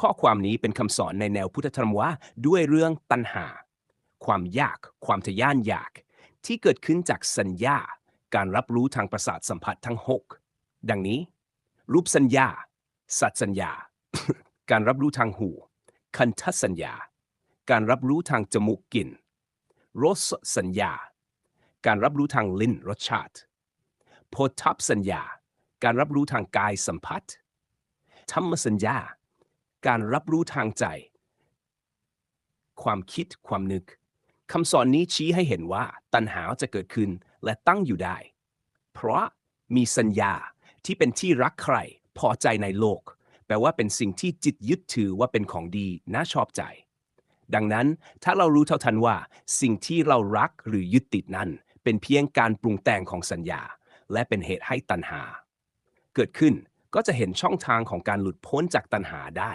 ข้อความนี้เป็นคำสอนในแนวพุทธธรรมว่าด้วยเรื่องตัณหา ความยาก ความทะยานอยาก ที่เกิดขึ้นจากสัญญา การรับรู้ทางประสาทสัมผัสทั้ง 6 ดังนี้ รูปสัญญา สัตสัญญา การรับรู้ทางหู คันทสัญญา การรับรู้ทางจมูกกลิ่นรสสัญญา การรับรู้ทางลิ้นรสชาติโพทัพสัญญา การรับรู้ทางกายสัมผัส ธรรมสัญญา การรับรู้ทางใจ ความคิดความนึกคำสอนนี้ชี้ให้เห็นว่าตัณหาจะเกิดขึ้นและตั้งอยู่ได้ เพราะมีสัญญาที่เป็นที่รักใคร พอใจในโลก แปลว่าเป็นสิ่งที่จิตยึดถือว่าเป็นของดีน่าชอบใจ ดังนั้นถ้าเรารู้เท่าทันว่า สิ่งที่เรารักหรือยึดติดนั้น เป็นเพียงการปรุงแต่งของสัญญา และเป็นเหตุให้ตัณหา เกิดขึ้นก็จะเห็นช่องทางของการหลุดพ้นจากตัณหาได้